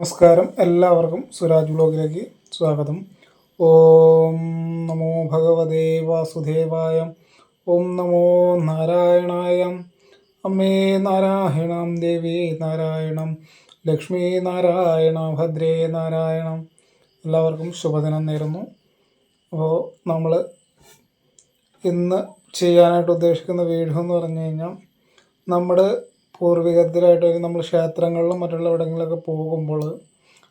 നമസ്കാരം. എല്ലാവർക്കും സുരാജ് വ്ലോഗിലേക്ക് സ്വാഗതം. ഓം നമോ ഭഗവതേ വാസുദേവായ ഓം നമോ നാരായണായ അമ്മേ നാരായണം ദേവി നാരായണം ലക്ഷ്മി നാരായണ ഭദ്രേ നാരായണം. എല്ലാവർക്കും ശുഭദിനം നേരുന്നു. അപ്പോൾ നമ്മൾ ഇന്ന് ചെയ്യാനായിട്ട് ഉദ്ദേശിക്കുന്ന വീഡിയോ എന്ന് പറഞ്ഞു കഴിഞ്ഞാൽ നമ്മുടെ പൂർവികത്തിലായിട്ട് നമ്മൾ ക്ഷേത്രങ്ങളിലും മറ്റുള്ള ഇടങ്ങളിലൊക്കെ പോകുമ്പോൾ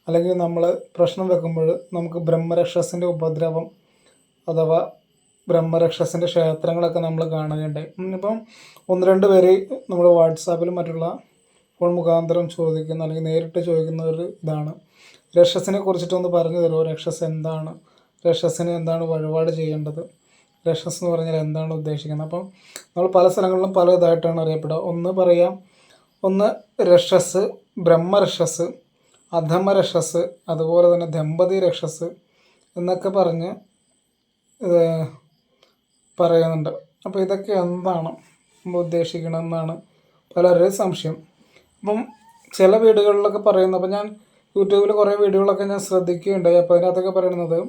അല്ലെങ്കിൽ നമ്മൾ പ്രശ്നം വെക്കുമ്പോൾ നമുക്ക് ബ്രഹ്മരക്ഷസിന്റെ ഉപദ്രവം അഥവാ ബ്രഹ്മരക്ഷസിന്റെ ക്ഷേത്രങ്ങളൊക്കെ നമ്മൾ കാണുകയുണ്ടായി ഇപ്പം ഒന്ന് രണ്ട് പേര് നമ്മൾ വാട്സാപ്പിലും മറ്റുള്ള ഫോൺ മുഖാന്തരം ചോദിക്കുന്ന അല്ലെങ്കിൽ നേരിട്ട് ചോദിക്കുന്ന ഒരു ഇതാണ്. രക്ഷസിനെ കുറിച്ചിട്ടൊന്ന് പറഞ്ഞു തരുമോ? രക്ഷസ് എന്താണ്? രക്ഷസിന് എന്താണ് വഴിപാട് ചെയ്യേണ്ടത്? രക്ഷസ് എന്ന് പറഞ്ഞാൽ എന്താണ് ഉദ്ദേശിക്കുന്നത്? അപ്പം നമ്മൾ പല സ്ഥലങ്ങളിലും പല ഇതായിട്ടാണ് അറിയപ്പെടുക. ഒന്ന് പറയാം ഒന്ന് രക്ഷസ് ബ്രഹ്മരക്ഷസ് അധമരക്ഷസ് അതുപോലെ തന്നെ ദമ്പതി രക്ഷസ് എന്നൊക്കെ പറഞ്ഞ് പറയുന്നുണ്ട്. അപ്പോൾ ഇതൊക്കെ എന്താണ് ഉദ്ദേശിക്കണമെന്നാണ് പലരുടെയും സംശയം. അപ്പം ചില വീടുകളിലൊക്കെ പറയുന്നു അപ്പം ഞാൻ യൂട്യൂബിൽ കുറേ വീഡിയോകളൊക്കെ ഞാൻ ശ്രദ്ധിക്കുകയുണ്ടായി. അപ്പോൾ അതിനകത്തൊക്കെ പറയുന്നത്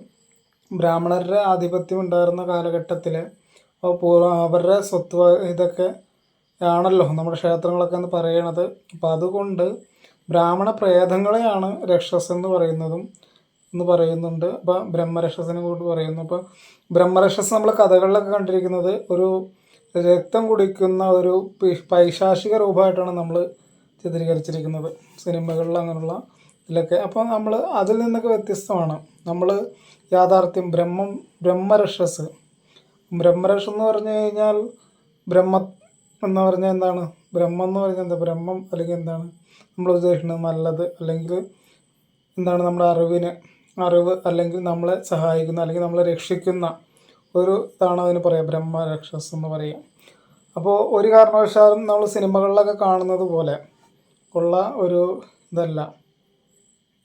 ബ്രാഹ്മണരുടെ ആധിപത്യം ഉണ്ടായിരുന്ന കാലഘട്ടത്തിൽ അപ്പോൾ അവരുടെ സ്വത്ത് ഇതൊക്കെ ആണല്ലോ നമ്മുടെ ക്ഷേത്രങ്ങളൊക്കെ എന്ന് പറയണത്. അപ്പം അതുകൊണ്ട് ബ്രാഹ്മണ പ്രേതങ്ങളെയാണ് രക്ഷസ് എന്ന് പറയുന്നതും എന്ന് പറയുന്നുണ്ട്. അപ്പം ബ്രഹ്മരക്ഷസിനെ കൂടി പറയുന്നു. അപ്പം ബ്രഹ്മരക്ഷസ് നമ്മൾ കഥകളിലൊക്കെ കണ്ടിരിക്കുന്നത് ഒരു രക്തം കുടിക്കുന്ന ഒരു പൈശാചിക രൂപമായിട്ടാണ് നമ്മൾ ചിത്രീകരിച്ചിരിക്കുന്നത്. സിനിമകളിൽ അങ്ങനെയുള്ള ഇതിലൊക്കെ. അപ്പോൾ നമ്മൾ അതിൽ നിന്നൊക്കെ വ്യത്യസ്തമാണ്. നമ്മൾ യാഥാർത്ഥ്യം ബ്രഹ്മം ബ്രഹ്മരക്ഷസ്. ബ്രഹ്മരക്ഷസ് എന്ന് പറഞ്ഞു കഴിഞ്ഞാൽ ബ്രഹ്മ എന്ന് പറഞ്ഞാൽ എന്താണ്? ബ്രഹ്മം എന്ന് പറഞ്ഞാൽ എന്താ? ബ്രഹ്മം അല്ലെങ്കിൽ എന്താണ്? നമ്മൾ ഉദ്ദേശിക്കുന്നത് നല്ലത് അല്ലെങ്കിൽ എന്താണ് നമ്മുടെ അറിവിനെ അറിവ് അല്ലെങ്കിൽ നമ്മളെ സഹായിക്കുന്ന അല്ലെങ്കിൽ നമ്മളെ രക്ഷിക്കുന്ന ഒരു ഇതാണ് അതിന് പറയാം ബ്രഹ്മ രാക്ഷസ് എന്ന് പറയുക അപ്പോൾ ഒരു കാരണവശാലും നമ്മൾ സിനിമകളിലൊക്കെ കാണുന്നത് പോലെ ഉള്ള ഒരു ഇതല്ല.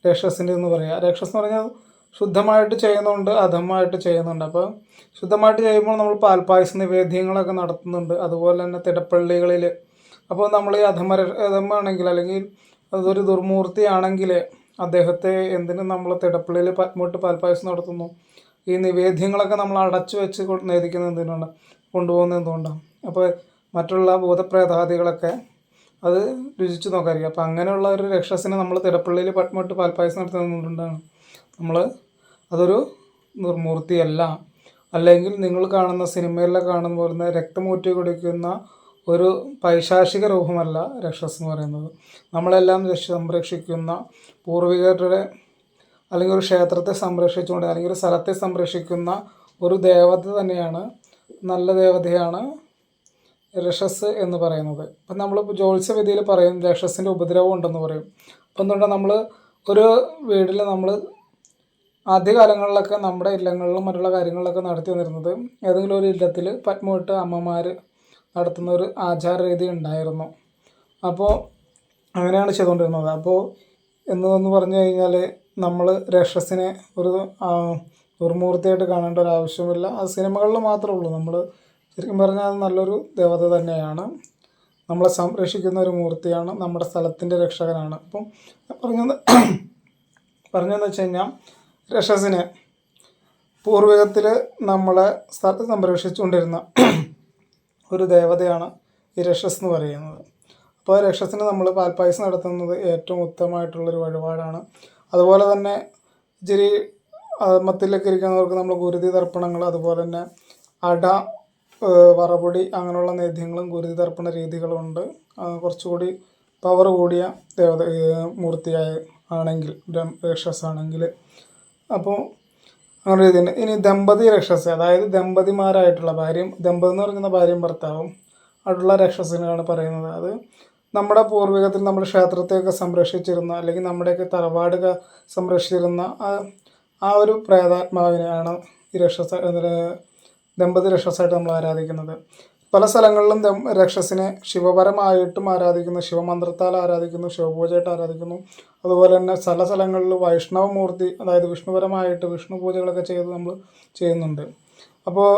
രക്ഷസിന്റെ എന്ന് പറയുക രക്ഷസ് എന്ന് പറഞ്ഞാൽ ശുദ്ധമായിട്ട് ചെയ്യുന്നുണ്ട് അധമമായിട്ട് ചെയ്യുന്നുണ്ട്. അപ്പോൾ ശുദ്ധമായിട്ട് ചെയ്യുമ്പോൾ നമ്മൾ പാൽപ്പായസ നിവേദ്യങ്ങളൊക്കെ നടത്തുന്നുണ്ട്. അതുപോലെ തന്നെ തിടപ്പള്ളികളിൽ അപ്പോൾ നമ്മൾ ഈ അധമര അധമാണെങ്കിൽ അല്ലെങ്കിൽ അതൊരു ദുർമൂർത്തിയാണെങ്കിൽ അദ്ദേഹത്തെ എന്തിനു നമ്മൾ തിടപ്പള്ളിയിൽ പത്മോട്ട് പാൽപ്പായസം നടത്തുന്നു? ഈ നിവേദ്യങ്ങളൊക്കെ നമ്മൾ അടച്ചു വെച്ച് നേദിക്കുന്ന എന്തിനാണ്? കൊണ്ടുപോകുന്നത് എന്തുകൊണ്ടാണ്? അപ്പോൾ മറ്റുള്ള ഭൂതപ്രേതാദികളൊക്കെ അത് രുചിച്ച് നോക്കാതിരിക്കും അപ്പം അങ്ങനെയുള്ള ഒരു രക്ഷസിനെ നമ്മൾ തിടപ്പള്ളിയിൽ പത്മോട്ട് പാൽപ്പായസം നടത്തുന്നതുകൊണ്ടാണ് നമ്മൾ അതൊരു നിർമൂർത്തിയല്ല. അല്ലെങ്കിൽ നിങ്ങൾ കാണുന്ന സിനിമയിലെ കാണുന്ന പോലെ രക്തമൂറ്റി കുടിക്കുന്ന ഒരു പൈശാചിക രൂപമല്ല രക്ഷസ് എന്ന് പറയുന്നത്. നമ്മളെല്ലാം സംരക്ഷിക്കുന്ന പൂർവികരുടെ അല്ലെങ്കിൽ ഒരു ക്ഷേത്രത്തെ സംരക്ഷിച്ചുകൊണ്ട് അല്ലെങ്കിൽ ഒരു സ്ഥലത്തെ സംരക്ഷിക്കുന്ന ഒരു ദേവത തന്നെയാണ് നല്ല ദേവതയാണ് രക്ഷസ് എന്ന് പറയുന്നത്. അപ്പം നമ്മൾ ജ്യോത്സ്യവിധിയിൽ പറയും രക്ഷസിന്റെ ഉപദ്രവം ഉണ്ടെന്ന് പറയും. അപ്പം എന്തുകൊണ്ടാണ് നമ്മൾ ഒരു വീട്ടിൽ നമ്മൾ ആദ്യകാലങ്ങളിലൊക്കെ നമ്മുടെ ഇല്ലങ്ങളിലും മറ്റുള്ള കാര്യങ്ങളിലൊക്കെ നടത്തി വന്നിരുന്നത് ഏതെങ്കിലും ഒരു ഇല്ലത്തിൽ പത്മവിട്ട് അമ്മമാർ നടത്തുന്ന ഒരു ആചാര രീതി ഉണ്ടായിരുന്നു. അപ്പോൾ അങ്ങനെയാണ് ചെയ്തുകൊണ്ടിരുന്നത്. അപ്പോൾ എന്നതെന്ന് പറഞ്ഞു കഴിഞ്ഞാൽ നമ്മൾ രക്ഷസിനെ ഒരു ദുർമൂർത്തിയായിട്ട് കാണേണ്ട ഒരു ആവശ്യമില്ല. അത് സിനിമകളിൽ മാത്രമേ ഉള്ളൂ. നമ്മൾ ശരിക്കും പറഞ്ഞാൽ അത് നല്ലൊരു ദേവത തന്നെയാണ്. നമ്മളെ സംരക്ഷിക്കുന്ന ഒരു മൂർത്തിയാണ് നമ്മുടെ സ്ഥലത്തിന്റെ രക്ഷകനാണ്. അപ്പം പറഞ്ഞു പറഞ്ഞത് പറഞ്ഞതെന്ന് വെച്ച് കഴിഞ്ഞാൽ രക്ഷസിനെ പൂർവികത്തിൽ നമ്മളെ സംരക്ഷിച്ചുകൊണ്ടിരുന്ന ഒരു ദേവതയാണ് ഈ രക്ഷസ് എന്ന് പറയുന്നത്. അപ്പോൾ രക്ഷസിന് നമ്മൾ പാൽപ്പായസം നടത്തുന്നത് ഏറ്റവും ഉത്തമമായിട്ടുള്ളൊരു വഴിപാടാണ്. അതുപോലെ തന്നെ ഇച്ചിരി മത്തിലൊക്കെ ഇരിക്കുന്നവർക്ക് നമ്മൾ ഗുരുതി തർപ്പണങ്ങൾ അതുപോലെ തന്നെ അട വറപൊടി അങ്ങനെയുള്ള നേദ്യങ്ങളും ഗുരുതി തർപ്പണ രീതികളുണ്ട്. കുറച്ചുകൂടി പവർ കൂടിയ ദേവത മൂർത്തിയായ ആണെങ്കിൽ രക്ഷസ് ആണെങ്കിൽ അപ്പോൾ അങ്ങനെ തന്നെ ഇനി ദമ്പതി രക്ഷസ് അതായത് ദമ്പതിമാരായിട്ടുള്ള ഭാര്യയും ദമ്പതി എന്ന് പറയുന്ന ഭാര്യയും ഭർത്താവും ആയിട്ടുള്ള രക്ഷസിനാണ് പറയുന്നത്. അത് നമ്മുടെ പൂർവികത്തിൽ നമ്മുടെ ക്ഷേത്രത്തെയൊക്കെ സംരക്ഷിച്ചിരുന്ന അല്ലെങ്കിൽ നമ്മുടെയൊക്കെ തറവാട് സംരക്ഷിച്ചിരുന്ന ആ ഒരു പ്രേതാത്മാവിനെയാണ് ഈ രക്ഷസ ദമ്പതി രക്ഷസായിട്ട് നമ്മൾ ആരാധിക്കുന്നത്. പല സ്ഥലങ്ങളിലും രക്ഷസിനെ ശിവപരമായിട്ടും ആരാധിക്കുന്നു ശിവമന്ത്രത്താൽ ആരാധിക്കുന്നു ശിവപൂജയായിട്ട് ആരാധിക്കുന്നു. അതുപോലെ തന്നെ പല സ്ഥലങ്ങളിൽ വൈഷ്ണവമൂർത്തി അതായത് വിഷ്ണുപരമായിട്ട് വിഷ്ണു പൂജകളൊക്കെ ചെയ്ത് നമ്മൾ ചെയ്യുന്നുണ്ട്. അപ്പോൾ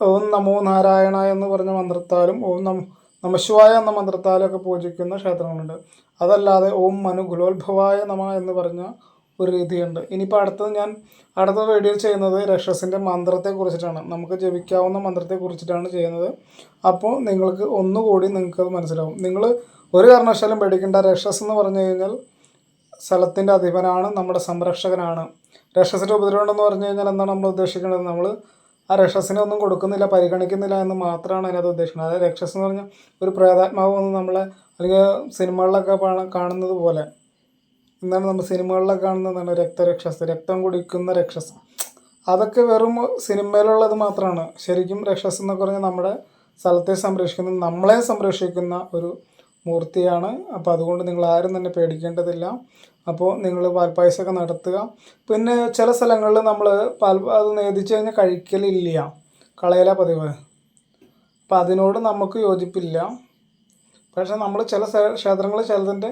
ഓം നമോ നാരായണ എന്ന് പറഞ്ഞ മന്ത്രത്താലും ഓം നം നമശിവായ എന്ന മന്ത്രത്താലും ഒക്കെ പൂജിക്കുന്ന ക്ഷേത്രങ്ങളുണ്ട്. അതല്ലാതെ ഓം മനു ഗുലോത്ഭവായ നമ എന്ന് പറഞ്ഞ ഒരു രീതിയുണ്ട്. ഇനിയിപ്പോൾ അടുത്തത് ഞാൻ അടുത്ത വീഡിയോ ചെയ്യുന്നത് രക്ഷസിന്റെ മന്ത്രത്തെ കുറിച്ചിട്ടാണ്. നമുക്ക് ജപിക്കാവുന്ന മന്ത്രത്തെ കുറിച്ചിട്ടാണ് ചെയ്യുന്നത്. അപ്പോൾ നിങ്ങൾക്ക് ഒന്നുകൂടി നിങ്ങൾക്കത് മനസ്സിലാവും. നിങ്ങൾ ഒരു കാരണവശാലും പേടിക്കേണ്ട. രക്ഷസ് എന്ന് പറഞ്ഞു കഴിഞ്ഞാൽ സ്ഥലത്തിന്റെ അധിപനാണ് നമ്മുടെ സംരക്ഷകനാണ്. രക്ഷസിന്റെ ഉപദ്രവം എന്ന് പറഞ്ഞു കഴിഞ്ഞാൽ എന്താണ് നമ്മൾ ഉദ്ദേശിക്കുന്നത് നമ്മൾ ആ രക്ഷസിനെ ഒന്നും കൊടുക്കുന്നില്ല പരിഗണിക്കുന്നില്ല എന്ന് മാത്രമാണ് അതിനകത്ത് ഉദ്ദേശിക്കുന്നത്. അതായത് രക്ഷസ് എന്ന് പറഞ്ഞാൽ ഒരു പ്രേതാത്മാവ് വന്ന് നമ്മളെ അല്ലെങ്കിൽ സിനിമകളിലൊക്കെ കാണുന്നത് പോലെ. എന്താണ് നമ്മൾ സിനിമകളിലൊക്കെ കാണുന്നതാണ് രക്തരക്ഷസ് രക്തം കുടിക്കുന്ന രക്ഷസ്. അതൊക്കെ വെറും സിനിമയിലുള്ളത് മാത്രമാണ് ശരിക്കും രക്ഷസ് എന്നൊക്കെ പറഞ്ഞാൽ നമ്മുടെ സ്ഥലത്തെ സംരക്ഷിക്കുന്ന നമ്മളെ സംരക്ഷിക്കുന്ന ഒരു മൂർത്തിയാണ്. അപ്പോൾ അതുകൊണ്ട് നിങ്ങൾ ആരും തന്നെ പേടിക്കേണ്ടതില്ല. അപ്പോൾ നിങ്ങൾ പാൽപ്പായസമൊക്കെ നടത്തുക. പിന്നെ ചില സ്ഥലങ്ങളിൽ നമ്മൾ പാൽ അത് നേതിച്ച് കഴിഞ്ഞാൽ കഴിക്കലില്ല. കളയല പതിവ്. അപ്പം അതിനോട് നമുക്ക് യോജിപ്പില്ല. പക്ഷേ നമ്മൾ ചില ക്ഷേത്രങ്ങളിൽ ചിലതിന്റെ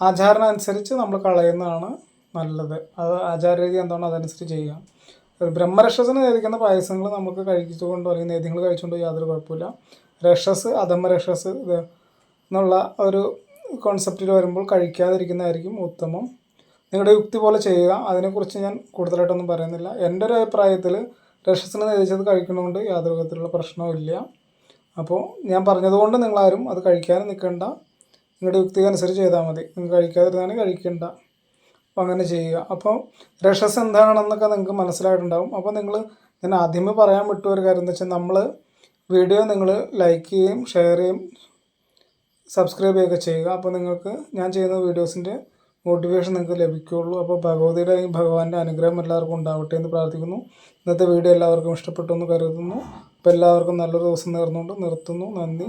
ആചാരം അനുസരിച്ച് നമ്മൾ കളയുന്നതാണ് നല്ലത്. അത് ആചാരരീതി എന്താണോ അതനുസരിച്ച് ചെയ്യാം ബ്രഹ്മരക്ഷസിന് നേദിക്കുന്ന പായസങ്ങൾ നമുക്ക് കഴിച്ചുകൊണ്ടോ അല്ലെങ്കിൽ നേദ്യങ്ങൾ കഴിച്ചുകൊണ്ടോ യാതൊരു കുഴപ്പമില്ല. രക്ഷസ് അധമരക്ഷസ് എന്നുള്ള ഒരു കോൺസെപ്റ്റിൽ വരുമ്പോൾ കഴിക്കാതിരിക്കുന്നതായിരിക്കും ഉത്തമം. നിങ്ങളുടെ യുക്തി പോലെ ചെയ്യുക. അതിനെക്കുറിച്ച് ഞാൻ കൂടുതലായിട്ടൊന്നും പറയുന്നില്ല. എന്റെ ഒരു അഭിപ്രായത്തിൽ രക്ഷസിന് നേദിച്ചത് കഴിക്കുന്നതുകൊണ്ട് യാതൊരു വിധത്തിലുള്ള പ്രശ്നവും ഇല്ല. അപ്പോൾ ഞാൻ പറഞ്ഞതുകൊണ്ട് നിങ്ങളാരും അത് കഴിക്കാനും നിൽക്കണ്ട. നിങ്ങളുടെ യുക്തി അനുസരിച്ച് ചെയ്താൽ മതി. നിങ്ങൾ കഴിക്കാതിരുന്നാലും കഴിക്കണ്ട. അപ്പോൾ അങ്ങനെ ചെയ്യുക. അപ്പോൾ രക്ഷസ് എന്താണെന്നൊക്കെ നിങ്ങൾക്ക് മനസ്സിലായിട്ടുണ്ടാകും അപ്പോൾ നിങ്ങൾ ഞാൻ ആദ്യമേ പറയാൻ വിട്ടു ഒരു കാര്യം എന്ന് വെച്ചാൽ നമ്മൾ വീഡിയോ നിങ്ങൾ ലൈക്ക് ചെയ്യുകയും ഷെയർ ചെയ്യും സബ്സ്ക്രൈബ് ചെയ്യുകയൊക്കെ ചെയ്യുക. അപ്പോൾ നിങ്ങൾക്ക് ഞാൻ ചെയ്യുന്ന വീഡിയോസിന്റെ മോട്ടിവേഷൻ നിങ്ങൾക്ക് ലഭിക്കുകയുള്ളൂ. അപ്പോൾ ഭഗവതിയുടെ അല്ലെങ്കിൽ ഭഗവാന്റെ അനുഗ്രഹം എല്ലാവർക്കും ഉണ്ടാവട്ടെ എന്ന് പ്രാർത്ഥിക്കുന്നു. ഇന്നത്തെ വീഡിയോ എല്ലാവർക്കും ഇഷ്ടപ്പെട്ടു എന്ന് കരുതുന്നു. അപ്പോൾ എല്ലാവർക്കും നല്ലൊരു ദിവസം നേർന്നുകൊണ്ട് നിർത്തുന്നു. നന്ദി.